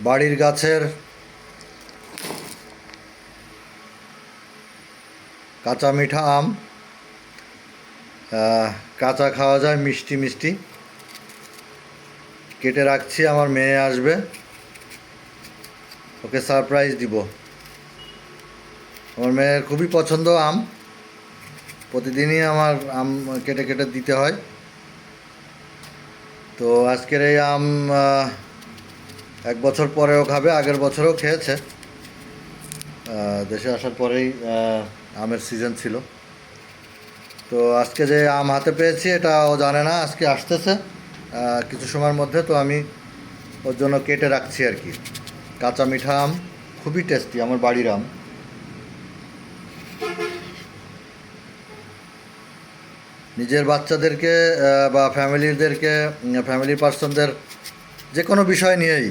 বাড়ির গাছের কাঁচা মিঠা আম কাঁচা খাওয়া যায়, মিষ্টি মিষ্টি। কেটে রাখছি, আমার মেয়ে আসবে। ওকে সারপ্রাইজ দিব। আমার মেয়ের খুবই পছন্দ আম। প্রতিদিনই আমার আম কেটে কেটে দিতে হয়। তো আজকের এই আম এক বছর পরেও খাবে, আগের বছরও খেয়েছে। দেশে আসার পরেই আমের সিজন ছিল। তো আজকে যে আম হাতে পেয়েছি, এটা ও জানে না, আজকে আসতেছে। কিছু সময়ের মধ্যে তো আমি ওর জন্য কেটে রাখছি আর কি। কাঁচা মিঠা আম, খুবই টেস্টি আমার বাড়ির আম। নিজের বাচ্চাদেরকে বা ফ্যামিলিদেরকে ফ্যামিলি পার্সনদের যে কোনো বিষয় নিয়েই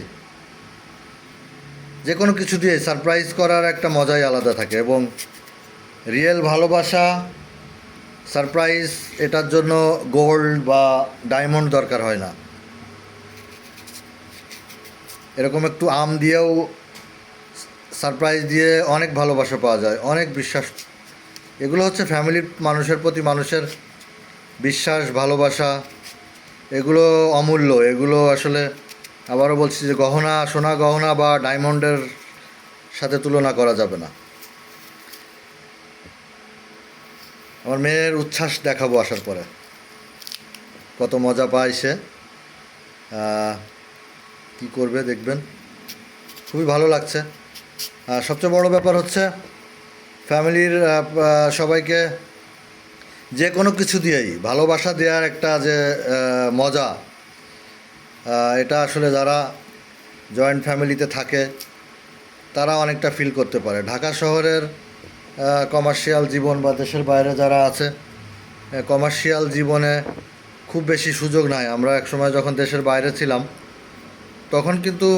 যে কোনো কিছু দিয়ে সারপ্রাইজ করার একটা মজাই আলাদা থাকে এবং রিয়েল ভালোবাসা সারপ্রাইজ এটার জন্য গোল্ড বা ডায়মন্ড দরকার হয় না। এরকম একটু আম দিয়েও সারপ্রাইজ দিয়ে অনেক ভালোবাসা পাওয়া যায়, অনেক বিশ্বাস। এগুলো হচ্ছে ফ্যামিলির মানুষের প্রতি মানুষের বিশ্বাস, ভালোবাসা। এগুলো অমূল্য, এগুলো আসলে আবারও বলছি যে গহনা, সোনা গহনা বা ডায়মন্ডের সাথে তুলনা করা যাবে না। আমার মেয়ের উচ্ছ্বাস দেখাবো আসার পরে। কত মজা পায় সে। কি করবে দেখবেন। খুবই ভালো লাগছে। আর সবচেয়ে বড় ব্যাপার হচ্ছে, ফ্যামিলির সবাইকে যে কোনো কিছু দিয়েই ভালোবাসা দেওয়ার একটা যে মজা এটা আসলে যারা জয়েন্ট ফ্যামিলিতে থাকে, তারা অনেকটা ফিল করতে পারে। ঢাকা শহরের কমার্শিয়াল জীবন বা দেশের বাইরে যারা আছে কমার্শিয়াল জীবনে খুব বেশি সুযোগ নাই। আমরা এক সময় যখন দেশের বাইরে ছিলাম, তখন কিন্তু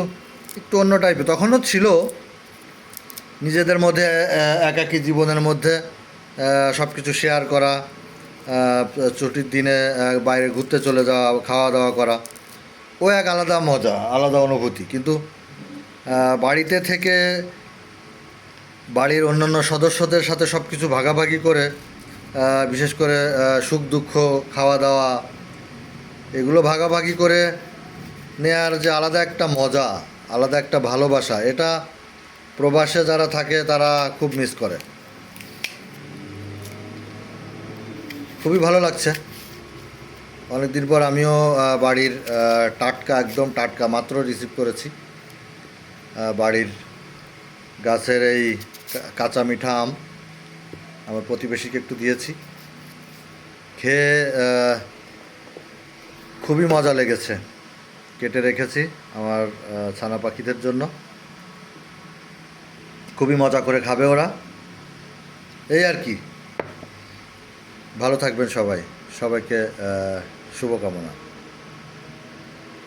একটু অন্য টাইপের তখনও ছিল, নিজেদের মধ্যে একাকী জীবনের মধ্যে সব কিছু শেয়ার করা ছুটির দিনে বাইরে ঘুরতে চলে যাওয়া খাওয়া দাওয়া করা। ও এক আলাদা মজা, আলাদা অনুভূতি। কিন্তু বাড়িতে থেকে বাড়ির অন্যান্য সদস্যদের সাথে সব কিছু ভাগাভাগি করে বিশেষ করে সুখ দুঃখ খাওয়া দাওয়া এগুলো ভাগাভাগি করে নেয়ার যে আলাদা একটা মজা, আলাদা একটা ভালোবাসা, এটা প্রবাসে যারা থাকে তারা খুব মিস করে। খুবই ভালো লাগছে। অনেকদিন পর আমিও বাড়ির টাটকা, একদম টাটকা মাত্র রিসিভ করেছি। বাড়ির গাছের এই কাঁচা মিঠা আম আমার প্রতিবেশীকে একটু দিয়েছি। খেয়ে খুবই মজা লেগেছে। কেটে রেখেছি আমার ছানা পাখিদের জন্য। খুবই মজা করে খাবে ওরা। এই আর কি। ভালো থাকবেন সবাই। সবাইকে শুভকামনা